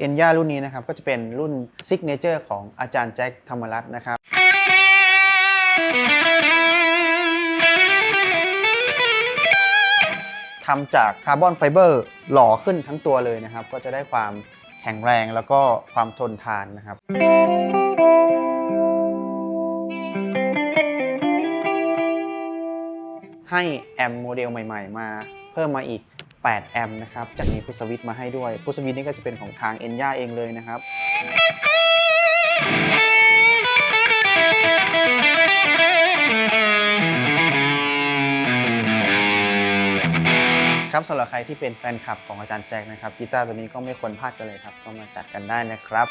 เอ็นย่ารุ่นนี้นะครับก็จะเป็นรุ่นซิกเนเจอร์ของอาจารย์แจ็คธรรมรัตน์นะครับทำจากคาร์บอนไฟเบอร์หล่อขึ้นทั้งตัวเลยนะครับ ก็จะได้ความแข็งแรงแล้วก็ความทนทานนะครับให้แอมโมเดลใหม่ ๆ มาเพิ่มมาอีก 8 แอมป์นะครับ จะมีพุทสวิตมาให้ด้วย พุทสวิตนี่ก็จะเป็นของทางเอ็นย่าเองเลยนะครับครับสำหรับใครที่เป็นแฟนคลับของอาจารย์แจ็คนะครับกีตาร์ตัวนี้ก็ไม่ควรพลาดกันเลยครับ ก็มาจัดกันได้นะครับ